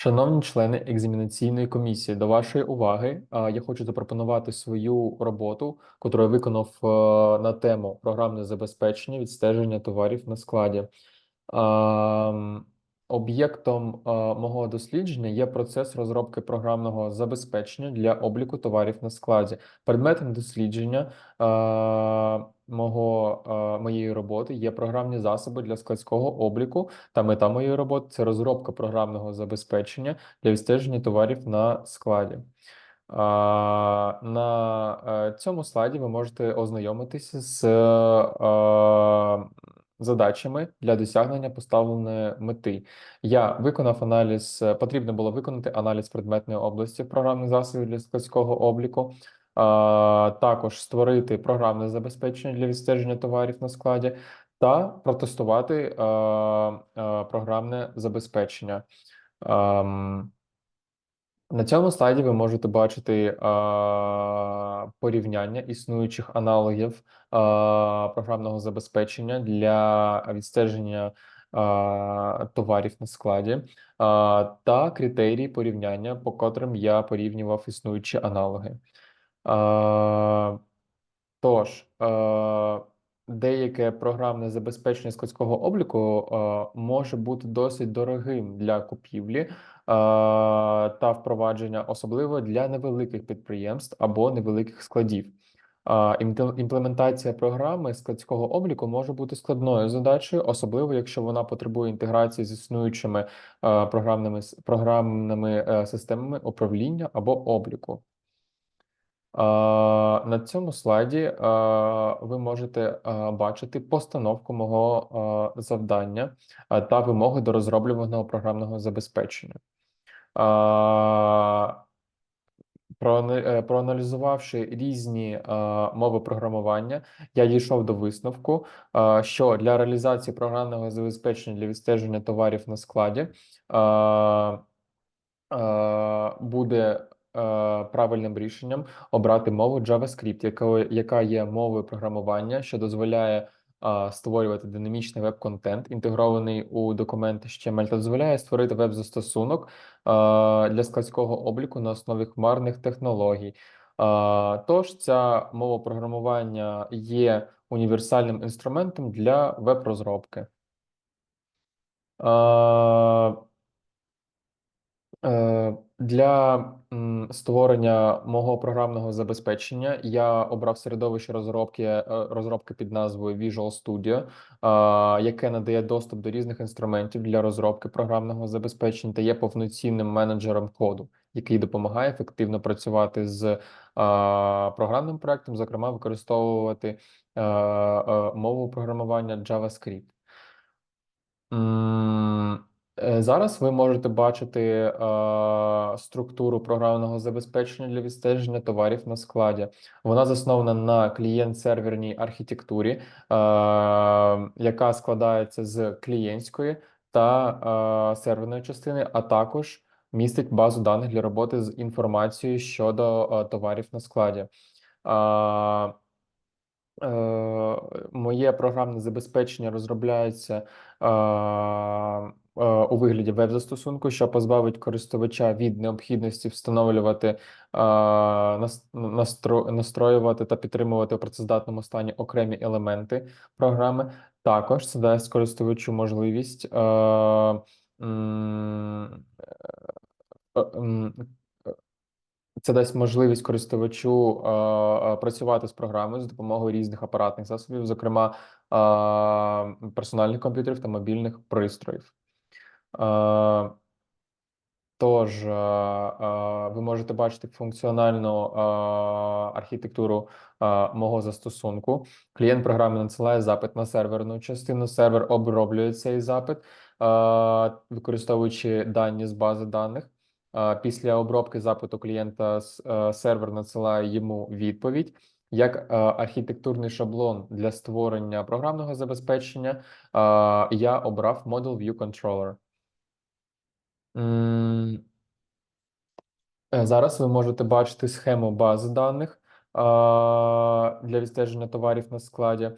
Шановні члени екзаменаційної комісії, до вашої уваги я хочу запропонувати свою роботу, яку я виконав е, на тему програмне забезпечення відстеження товарів на складі. Об'єктом а, мого дослідження є процес розробки програмного забезпечення для обліку товарів на складі. Предметом дослідження а, мого, а, моєї роботи є програмні засоби для складського обліку. Та мета моєї роботи це розробка програмного забезпечення для відстеження товарів на складі. А, На е, цьому слайді ви можете ознайомитися з е, задачами для досягнення поставленої мети. Я виконав аналіз, е, потрібно було виконати аналіз предметної області програмних засобів для складського обліку. Також створити програмне забезпечення для відстеження товарів на складі та протестувати а, а, програмне забезпечення. На цьому слайді ви можете бачити а, порівняння існуючих аналогів а, програмного забезпечення для відстеження а, товарів на складі а, та критерії порівняння, по котрим я порівнював існуючі аналоги. А, Тож, е, деяке програмне забезпечення складського обліку е, може бути досить дорогим для купівлі та впровадження, особливо для невеликих підприємств або невеликих складів. Е, Імплементація програми складського обліку може бути складною задачею, особливо якщо вона потребує інтеграції з існуючими е, програмними програмними е, системами управління або обліку. На цьому слайді ви можете бачити постановку мого завдання та вимоги до розроблюваного програмного забезпечення. Е, Проаналізувавши різні мови програмування, я дійшов до висновку, що для реалізації програмного забезпечення для відстеження товарів на складі буде правильним рішенням обрати мову JavaScript, яка, яка є мовою програмування, що дозволяє а, створювати динамічний веб-контент, інтегрований у документи HTML, та дозволяє створити веб-застосунок а, для складського обліку на основі хмарних технологій. Тож ця мова програмування є універсальним інструментом для веб-розробки. Е, Для створення мого програмного забезпечення я обрав середовище розробки е, розробки під назвою Visual Studio, яке надає доступ до різних інструментів для розробки програмного забезпечення та є повноцінним менеджером коду, який допомагає ефективно працювати з е, програмним проектом, зокрема використовувати е, мову програмування JavaScript. Е, Зараз ви можете бачити е, структуру програмного забезпечення для відстеження товарів на складі. Вона заснована на клієнт-серверній архітектурі, е, яка складається з клієнтської та е, серверної частини, а також містить базу даних для роботи з інформацією щодо е, товарів на складі. Е, Моє програмне забезпечення розробляється е, е, у вигляді веб-застосунку, що позбавить користувача від необхідності встановлювати, е, нас- настро- настроювати та підтримувати у працездатному стані окремі елементи програми. Також це дасть користувачу можливість е, е, це дасть можливість користувачу е, працювати з програмою з допомогою різних апаратних засобів, зокрема е, персональних комп'ютерів та мобільних пристроїв. Е, Тож, е, ви можете бачити функціональну е, архітектуру е, мого застосунку. Клієнт програми надсилає запит на серверну частину. Сервер оброблює цей запит, е, використовуючи дані з бази даних. Після обробки запиту клієнта е, сервер надсилає йому відповідь. Як е, архітектурний шаблон для створення програмного забезпечення, я обрав Model View Controller. Е, Зараз ви можете бачити схему бази даних для відстеження товарів на складі.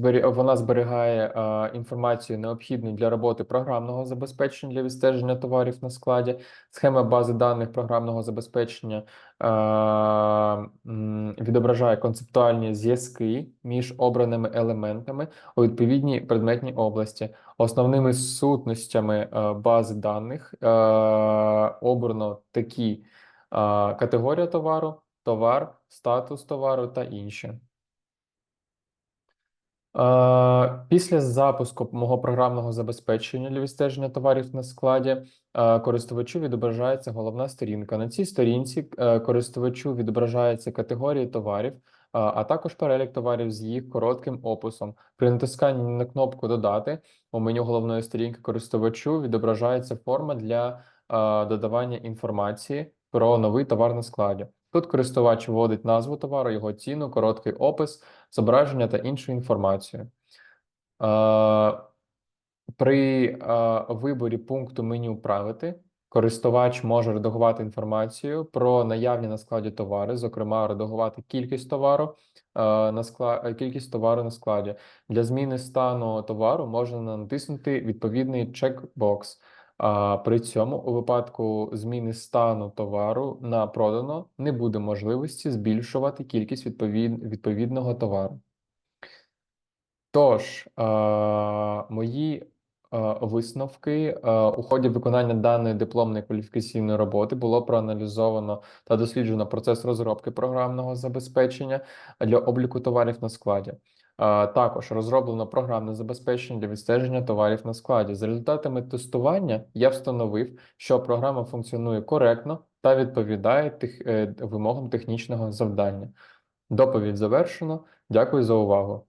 А, вона зберігає е, інформацію необхідну для роботи програмного забезпечення для відстеження товарів на складі, схема бази даних програмного забезпечення е, м, відображає концептуальні зв'язки між обраними елементами у відповідній предметній області. Основними сутностями е, бази даних е, обрано такі е, категорія товару, товар, статус товару та інші. Після запуску мого програмного забезпечення для відстеження товарів на складі користувачу відображається головна сторінка. На цій сторінці е, користувачу відображаються категорії товарів, а також перелік товарів з їх коротким описом. При натисканні на кнопку Додати у меню головної сторінки користувачу відображається форма для додавання інформації про новий товар на складі. Тут користувач вводить назву товару, його ціну, короткий опис, зображення та іншу інформацію. Е, При е, виборі пункту меню Правити користувач може редагувати інформацію про наявні на складі товари, зокрема, редагувати кількість товару е, на скла... кількість товару на складі. Для зміни стану товару можна натиснути відповідний чекбокс. А при цьому у випадку зміни стану товару на продано не буде можливості збільшувати кількість відповід... відповідного товару. Тож, е, мої е, висновки е, у ході виконання даної дипломної кваліфікаційної роботи було проаналізовано та досліджено процес розробки програмного забезпечення для обліку товарів на складі. Також розроблено програмне забезпечення для відстеження товарів на складі. За результатами тестування я встановив, що програма функціонує коректно та відповідає тих, е, вимогам технічного завдання. Доповідь завершено. Дякую за увагу.